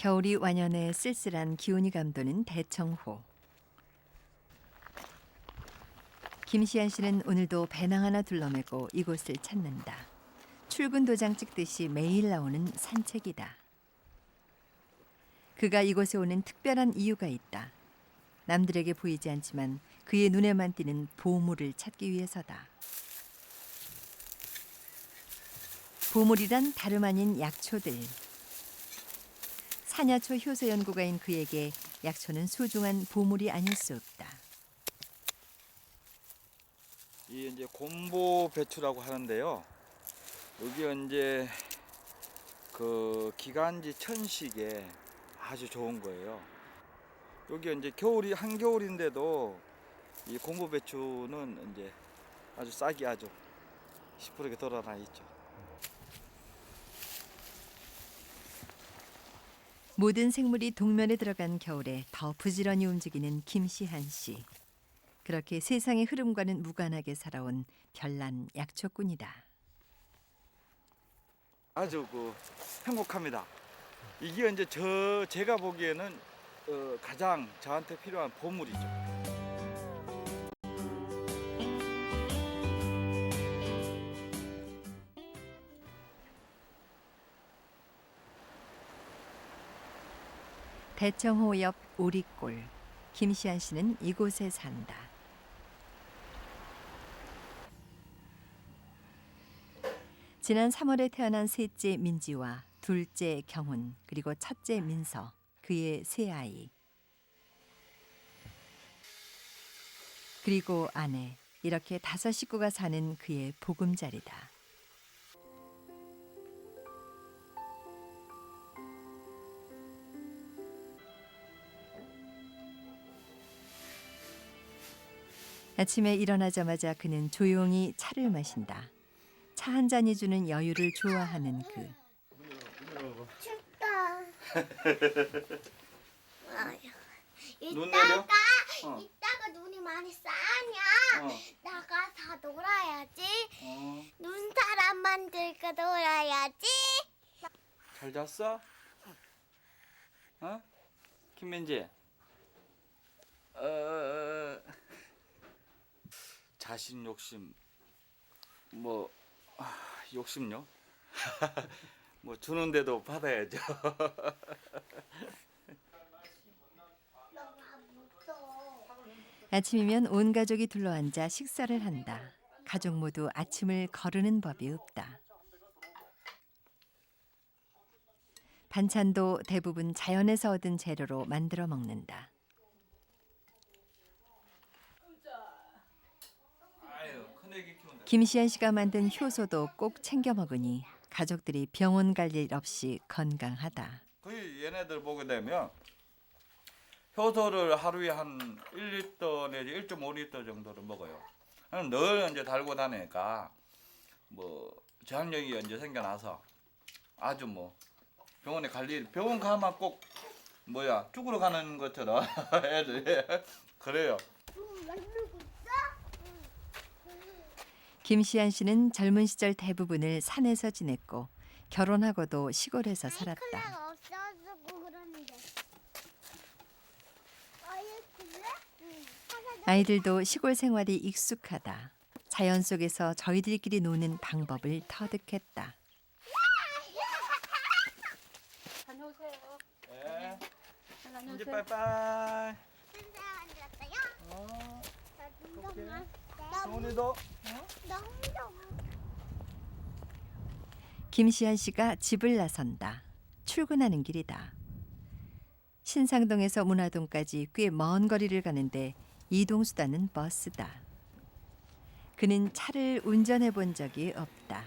겨울이 완연해 쓸쓸한 기온이 감도는 대청호. 김시안 씨는 오늘도 배낭 하나 둘러매고 이곳을 찾는다. 출근 도장 찍듯이 매일 나오는 산책이다. 그가 이곳에 오는 특별한 이유가 있다. 남들에게 보이지 않지만 그의 눈에만 띄는 보물을 찾기 위해서다. 보물이란 다름 아닌 약초들. 사냐초 효소 연구가인 그에게 약초는 소중한 보물이 아닐 수 없다. 이 이제 곰보 배추라고 하는데요. 여기 이제 그 기관지 천식에 아주 좋은 거예요. 여기 이제 겨울이 한 겨울인데도 이 곰보 배추는 이제 아주 싹이 아주 시퍼렇게 돌아나 있죠. 모든 생물이 동면에 들어간 겨울에 더 부지런히 움직이는 김시한 씨. 그렇게 세상의 흐름과는 무관하게 살아온 별난 약초꾼이다. 아주 그 행복합니다. 이게 이제 저 제가 보기에는 어, 가장 저한테 필요한 보물이죠. 대청호 옆 오리골. 김시한 씨는 이곳에 산다. 지난 3월에 태어난 셋째 민지와 둘째 경훈 그리고 첫째 민서 그의 세 아이 그리고 아내 이렇게 다섯 식구가 사는 그의 보금자리다. 아침에 일어나자마자 그는 조용히 차를 마신다. 차 한 잔이 주는 여유를 좋아하는 그. 춥다. 눈 내려? 이따가 어. 이따가 눈이 많이 쌓냐? 어. 나가서 놀아야지. 어. 눈 사람 만들고 놀아야지. 잘 잤어? 어? 김민지. 어. 자신 욕심. 뭐 아, 욕심요? 뭐 주는데도 받아야죠. 아침이면 온 가족이 둘러앉아 식사를 한다. 가족 모두 아침을 거르는 법이 없다. 반찬도 대부분 자연에서 얻은 재료로 만들어 먹는다. 아유, 큰애기 키운다. 김시안 씨가 만든 효소도 꼭 챙겨 먹으니 가족들이 병원 갈 일 없이 건강하다. 거의 얘네들 보게 되면 효소를 하루에 한 1리터 내지 1.5리터 정도를 먹어요. 늘 이제 달고 다니니까 뭐 저항력이 이제 생겨나서 아주 뭐 병원에 갈 일, 병원 가면 꼭 뭐야 죽으러 가는 것처럼 애들 그래요. 김시안 씨는 젊은 시절 대부분을 산에서 지냈고 결혼하고도 시골에서 살았다. 없어지고? 응. 아이들도 시골 생활이 익숙하다. 자연 속에서 저희들끼리 노는 방법을 터득했다. 다녀오세요. 네. 이제 다녀오세요. 빠이빠이. 만들었어요? 어, 나 오케이. 혼자 김시안 씨가 집을 나선다. 출근하는 길이다. 신상동에서 문화동까지 꽤 먼 거리를 가는데 이동 수단은 버스다. 그는 차를 운전해 본 적이 없다.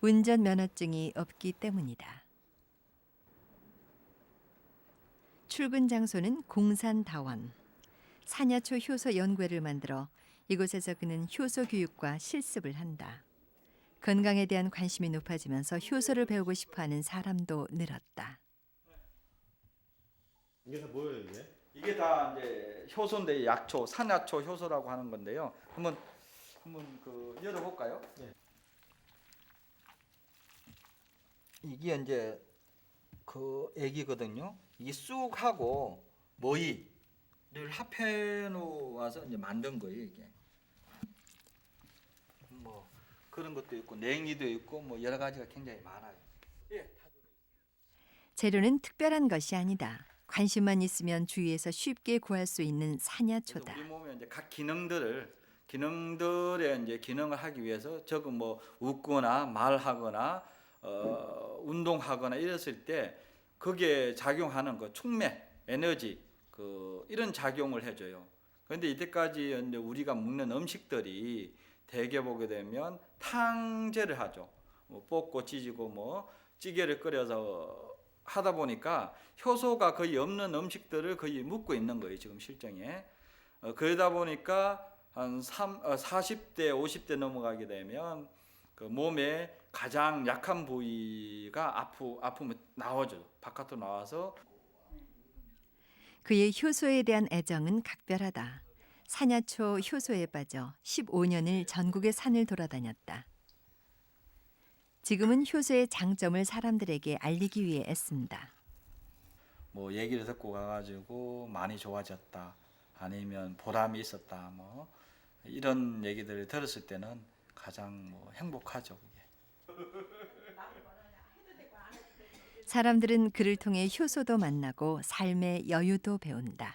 운전 면허증이 없기 때문이다. 출근 장소는 공산다원. 사냐초 효소 연구회를 만들어 이곳에서 그는 효소 교육과 실습을 한다. 건강에 대한 관심이 높아지면서 효소를 배우고 싶어하는 사람도 늘었다. 이게 다 뭐예요 이게? 이게 다 이제 효소인데 약초, 산야초 효소라고 하는 건데요. 한번 한번 그 열어볼까요? 네. 이게 이제 그 애기거든요. 이게 쑥 하고 머위 를 합해 놓아서 이제 만든 거예요 이게. 뭐 그런 것도 있고 냉이도 있고 뭐 여러 가지가 굉장히 많아요. 예. 재료는 특별한 것이 아니다. 관심만 있으면 주위에서 쉽게 구할 수 있는 사냐초다. 우리 몸에 이제 각 기능들을 기능들의 이제 기능을 하기 위해서 적은 뭐 웃거나 말하거나 어, 운동하거나 이랬을 때 거기에 작용하는 그 촉매, 에너지 그 이런 작용을 해줘요. 그런데 이때까지 이제 우리가 먹는 음식들이 대개 보게 되면 탕제를 하죠. 뭐 볶고 찌지고 뭐 찌개를 끓여서 하다 보니까 효소가 거의 없는 음식들을 거의 묻고 있는 거예요 지금 실정에 어, 그러다 보니까 한 3, 어, 40대 50대 넘어가게 되면 그 몸에 가장 약한 부위가 아프 아프면 나와죠 바깥으로 나와서 그의 효소에 대한 애정은 각별하다. 사냐초 효소에 빠져 15년을 전국의 산을 돌아다녔다. 지금은 효소의 장점을 사람들에게 알리기 위해 애쓴다. 뭐 얘기를 듣고 가가지고 많이 좋아졌다 아니면 보람이 있었다 뭐 이런 얘기들을 들었을 때는 가장 뭐 행복하죠 그게. 사람들은 그를 통해 효소도 만나고 삶의 여유도 배운다.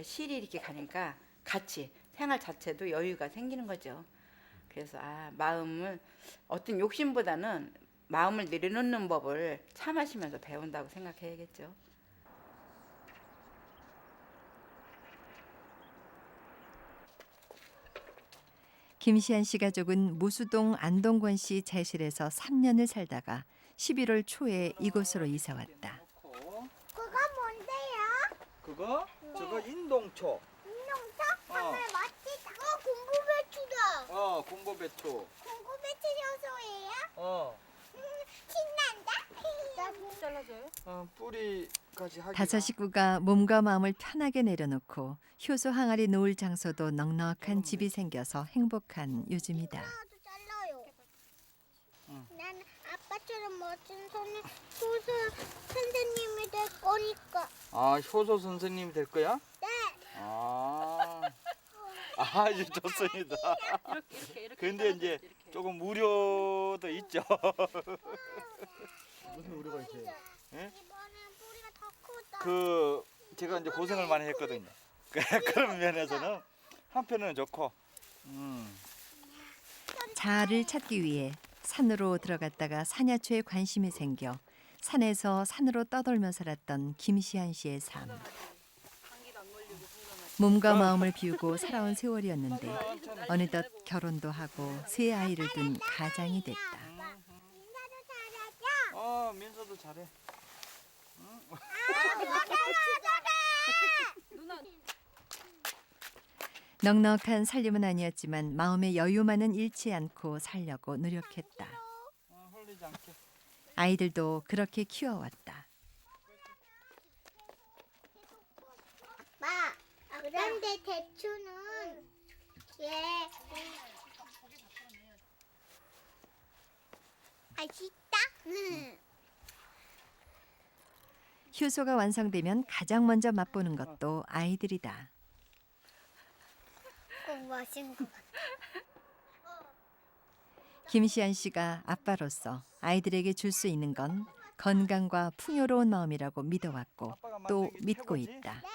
실이 이렇게 가니까 같이 생활 자체도 여유가 생기는 거죠. 그래서 아 마음을 어떤 욕심보다는 마음을 내려놓는 법을 참하시면서 배운다고 생각해야겠죠. 김시안 씨 가족은 무수동 안동권 씨 재실에서 3년을 살다가 11월 초에 이곳으로 이사 왔다. 그거 뭔데요? 그거 저거 인동초. 운동차? 어. 정말 멋지다. 어, 공부배추다. 어 군고배추. 공부배추 효소예요? 어. 음, 신난다. 잘라줘요? 어 뿌리까지 하기. 다섯 식구가 몸과 마음을 편하게 내려놓고 효소 항아리 놓을 장소도 넉넉한 집이 생겨서 행복한 요즘이다. 나도 잘라요. 응. 난 아빠처럼 멋진 손을 효소 선생님이 될 거니까. 아 효소 선생님이 될 거야? 네. 아. 아주 좋습니다. 이렇게 이렇게 이렇게. 근데 이제 이렇게. 조금 무료도 있죠. 무슨 우려가 있어요? 예? 이번엔 뿌리가 더 크다. 그 제가 이제 고생을 많이 했거든요. 그런 면에서는 한편으로는 좋고. 음. 자아를 찾기 위해 산으로 들어갔다가 사냐초에 관심이 생겨 산에서 산으로 떠돌며 살았던 김시안 씨의 삶. 몸과 마음을 비우고 살아온 세월이었는데 어느덧 결혼도 하고 세 아이를 둔 가장이 됐다. 어 민서도 잘해. 누나 넉넉한 살림은 아니었지만 마음의 여유만은 잃지 않고 살려고 노력했다. 않게. 아이들도 그렇게 키워왔다. 아빠, 그런데 대추는 예. 맛있다. 응. 효소가 완성되면 가장 먼저 맛보는 것도 아이들이다. 꼭 맛있는 거. 김시안 씨가 아빠로서 아이들에게 줄 수 있는 건 건강과 풍요로운 마음이라고 믿어왔고 또 믿고? 있다. 네,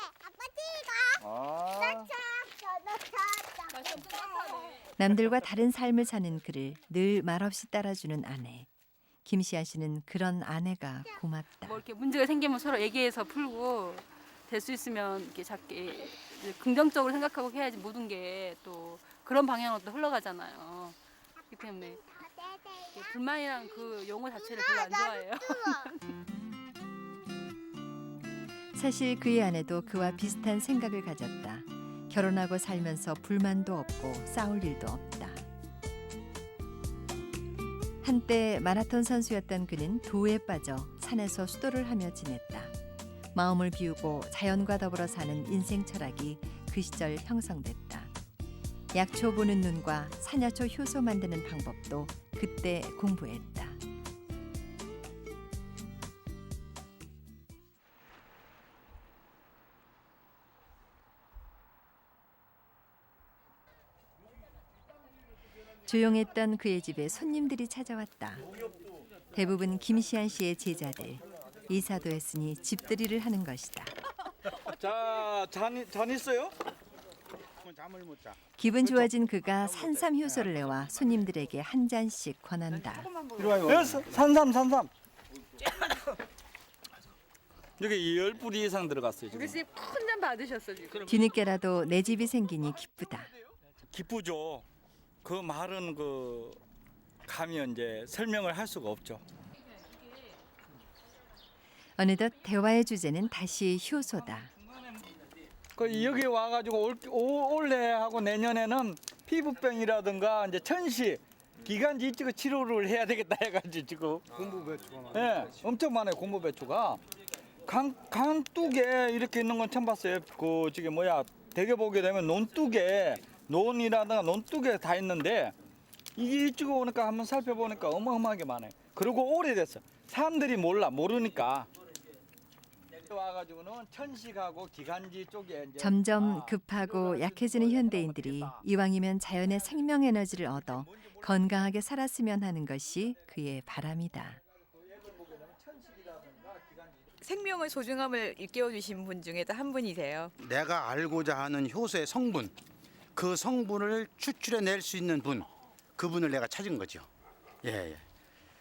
아빠. 아. 남들과 다른 삶을 사는 그를 늘 말없이 따라주는 아내. 김시안 씨는 그런 아내가 고맙다. 뭐 이렇게 문제가 생기면 서로 얘기해서 풀고 될 수 있으면 이렇게 작게 긍정적으로 생각하고 해야지 모든 게 또 그런 방향으로 또 흘러가잖아요. 그렇기 때문에 불만이랑 그 용어 자체를 별로 안 좋아해요. 사실 그의 아내도 그와 비슷한 생각을 가졌다. 결혼하고 살면서 불만도 없고 싸울 일도 없다. 한때 마라톤 선수였던 그는 도에 빠져 산에서 수도를 하며 지냈다. 마음을 비우고 자연과 더불어 사는 인생 철학이 그 시절 형성됐다. 약초 보는 눈과 사녀초 효소 만드는 방법도 그때 공부했다. 조용했던 그의 집에 손님들이 찾아왔다. 대부분 김시한 씨의 제자들. 이사도 했으니 집들이를 하는 것이다. 자, 잔, 잔 있어요? 기분 좋아진 그가 산삼 효소를 내와 손님들에게 한 잔씩 권한다. 이리 와요. 예, 산삼, 산삼. 여기 열 뿌리 이상 들어갔어요 지금. 그래서 큰잔 받으셨어 지금. 뒤늦게라도 내 집이 생기니 기쁘다. 기쁘죠. 그 말은 그 감히 이제 설명을 할 수가 없죠. 어느덧 대화의 주제는 다시 효소다. 그 여기 와가지고 올, 올- 올해 하고 내년에는 피부병이라든가 이제 천시 기관지 이쪽 치료를 해야 되겠다 해가지고 지금 공부 배추가 예, 엄청 많아요 공부 배추가 강 강둑에 이렇게 있는 건 처음 봤어요. 그 저기 뭐야 대개 보게 되면 논둑에 논이라든가 논둑에 다 있는데 이게 이쪽에 오니까 한번 살펴보니까 어마어마하게 많아요. 그리고 오래됐어. 사람들이 몰라 모르니까. 점점 급하고 약해지는 현대인들이 이왕이면 자연의 생명 에너지를 얻어 건강하게 살았으면 하는 것이 그의 바람이다. 생명의 소중함을 일깨워 주신 분 중에도 한 분이세요. 내가 알고자 하는 효소의 성분, 그 성분을 추출해 낼 수 있는 분, 그분을 내가 찾은 거죠. 예, 예.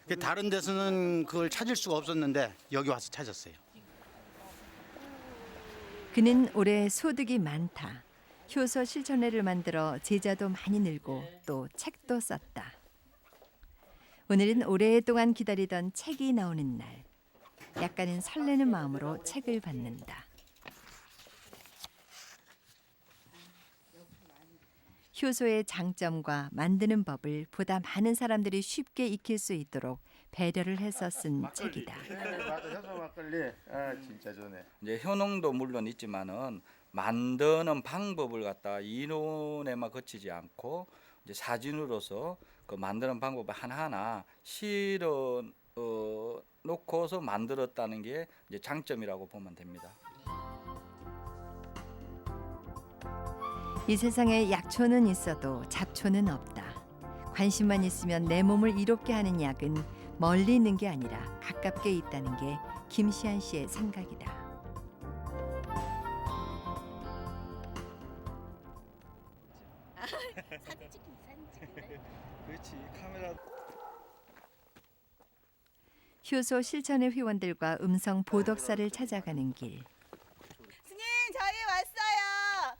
그 다른 데서는 그걸 찾을 수가 없었는데 여기 와서 찾았어요. 그는 올해 소득이 많다. 효소 실천회를 만들어 제자도 많이 늘고 또 책도 썼다. 오늘은 오랫동안 기다리던 책이 나오는 날. 약간은 설레는 마음으로 책을 받는다. 효소의 장점과 만드는 법을 보다 많은 사람들이 쉽게 익힐 수 있도록 배려를 해서 쓴 책이다. 아 진짜 좋네. 이제 효능도 물론 있지만은 만드는 방법을 갖다 이론에만 거치지 않고 이제 사진으로서 그 만드는 방법을 하나하나 실어 어, 놓고서 만들었다는 게 이제 장점이라고 보면 됩니다. 이 세상에 약초는 있어도 잡초는 없다. 관심만 있으면 내 몸을 이롭게 하는 약은 멀리 있는 게 아니라 가깝게 있다는 게 김시안 씨의 생각이다. 그렇지 카메라 효소 실천의 회원들과 음성 보덕사를 찾아가는 길. 스님, 저희 왔어요.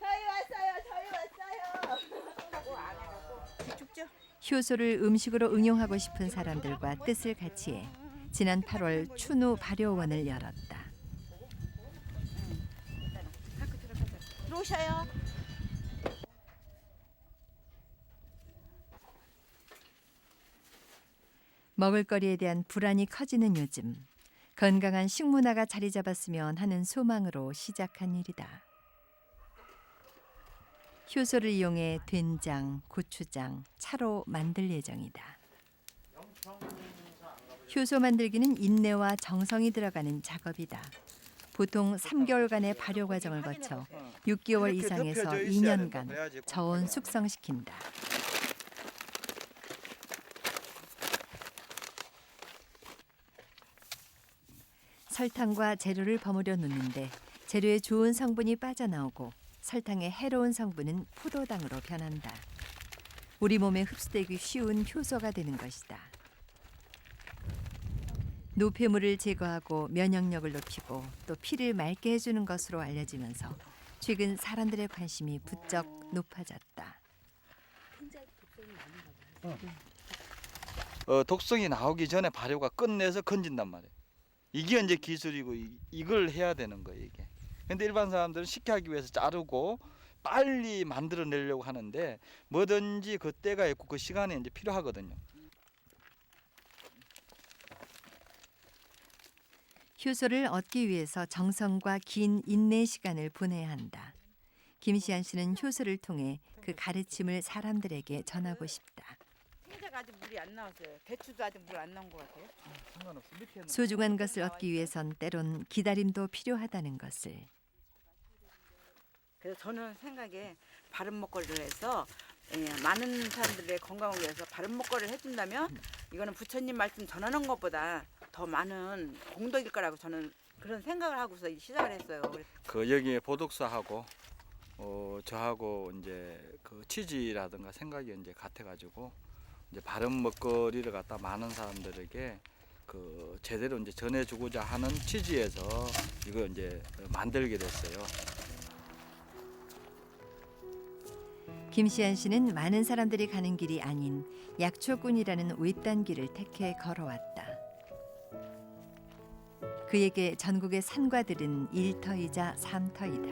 저희 왔어요. 저희 왔어요. 죽죠? 효소를 음식으로 응용하고 싶은 사람들과 뜻을 같이해 지난 8월 추노 발효원을 열었다. 들어오셔요. 먹을거리에 대한 불안이 커지는 요즘 건강한 식문화가 자리 잡았으면 하는 소망으로 시작한 일이다. 효소를 이용해 된장, 고추장, 차로 만들 예정이다. 효소 만들기는 인내와 정성이 들어가는 작업이다. 보통 3개월간의 발효 과정을 거쳐 6개월 이렇게 이상에서 덮여져 있어야 된다. 2년간 그래야지 저온 숙성시킨다. 설탕과 재료를 버무려 놓는데 재료의 좋은 성분이 빠져나오고 설탕의 해로운 성분은 포도당으로 변한다. 우리 몸에 흡수되기 쉬운 효소가 되는 것이다. 노폐물을 제거하고 면역력을 높이고 또 피를 맑게 해주는 것으로 알려지면서 최근 사람들의 관심이 부쩍 높아졌다. 어, 독성이 나오기 전에 발효가 끝내서 건진단 말이에요. 이게 이제 기술이고 이, 이걸 해야 되는 거예요 이게. 근데 일반 사람들은 쉽게 하기 위해서 자르고 빨리 만들어내려고 하는데 뭐든지 그 때가 있고 그 시간이 이제 필요하거든요. 효소를 얻기 위해서 정성과 긴 인내 시간을 보내야 한다. 김시안 씨는 효소를 통해 그 가르침을 사람들에게 전하고 싶다. 생자가 아직 물이 안 나왔어요. 배추도 아직 물 안 나온 것 같아요. 소중한 것을 얻기 위해선 때론 기다림도 필요하다는 것을. 그래서 저는 생각에 바른 먹거리를 해서 예, 많은 사람들의 건강을 위해서 바른 먹거리를 해준다면 이거는 부처님 말씀 전하는 것보다 더 많은 공덕일 거라고 저는 그런 생각을 하고서 시작을 했어요. 그 여기에 보독사하고 어 저하고 이제 그 취지라든가 생각이 이제 같아가지고 이제 바른 먹거리를 갖다 많은 사람들에게 그 제대로 이제 전해주고자 하는 취지에서 이거 이제 만들게 됐어요. 김시안 씨는 많은 사람들이 가는 길이 아닌 약초꾼이라는 외딴 길을 택해 걸어왔다. 그에게 전국의 산과 들은 일터이자 삼터이다.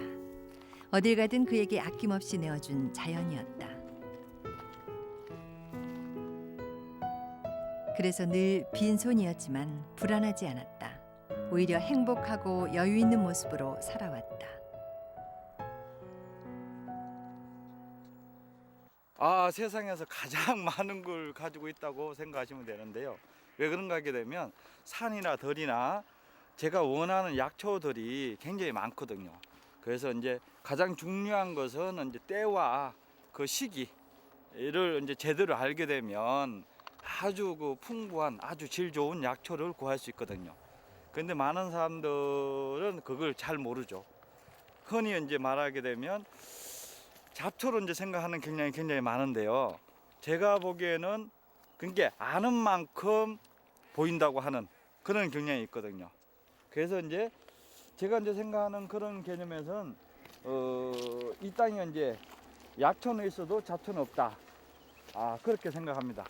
어딜 가든 그에게 아낌없이 내어준 자연이었다. 그래서 늘 빈손이었지만 불안하지 않았다. 오히려 행복하고 여유 있는 모습으로 살아왔다. 아 세상에서 가장 많은 걸 가지고 있다고 생각하시면 되는데요. 왜 그런가 하게 되면 산이나 들이나 제가 원하는 약초들이 굉장히 많거든요. 그래서 이제 가장 중요한 것은 이제 때와 그 시기를 이제 제대로 알게 되면 아주 그 풍부한 아주 질 좋은 약초를 구할 수 있거든요. 근데 많은 사람들은 그걸 잘 모르죠. 흔히 이제 말하게 되면 잡초로 이제 생각하는 경향이 굉장히 많은데요. 제가 보기에는 그게 아는 만큼 보인다고 하는 그런 경향이 있거든요. 그래서 이제 제가 이제 생각하는 그런 개념에서는 어, 이 땅에 이제 약초는 있어도 잡초는 없다. 아 그렇게 생각합니다.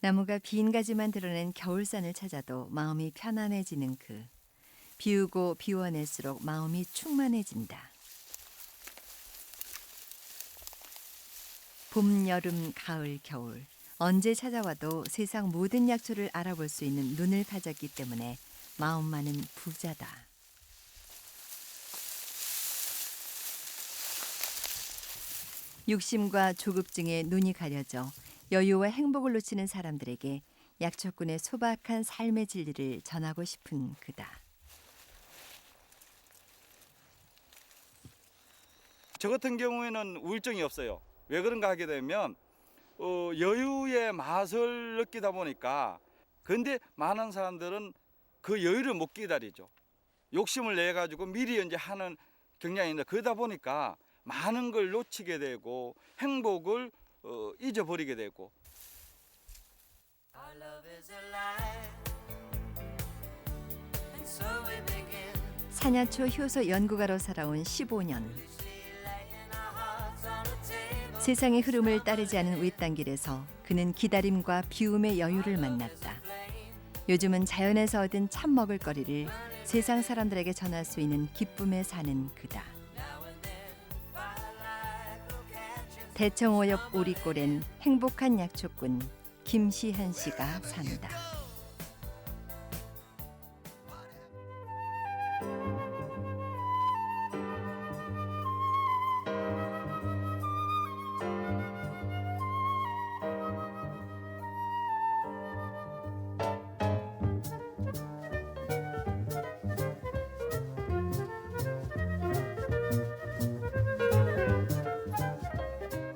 나무가 빈 가지만 드러낸 겨울산을 찾아도 마음이 편안해지는 그. 비우고 비워낼수록 마음이 충만해진다. 봄, 여름, 가을, 겨울 언제 찾아와도 세상 모든 약초를 알아볼 수 있는 눈을 가졌기 때문에 마음만은 부자다. 욕심과 조급증에 눈이 가려져 여유와 행복을 놓치는 사람들에게 약초꾼의 소박한 삶의 진리를 전하고 싶은 그다. 저 같은 경우에는 우울증이 없어요. 왜 그런가 하게 되면 어, 여유의 맛을 느끼다 보니까 근데 많은 사람들은 그 여유를 못 기다리죠. 욕심을 내 가지고 미리 이제 하는 경향이 있는데 그러다 보니까 많은 걸 놓치게 되고 행복을 어, 잊어버리게 되고 산야초 효소 연구가로 살아온 15년. 세상의 흐름을 따르지 않은 외딴 길에서 그는 기다림과 비움의 여유를 만났다. 요즘은 자연에서 얻은 참 먹을거리를 세상 사람들에게 전할 수 있는 기쁨에 사는 그다. 대청오엽 오리골엔 행복한 약초꾼 김시한 씨가 산다.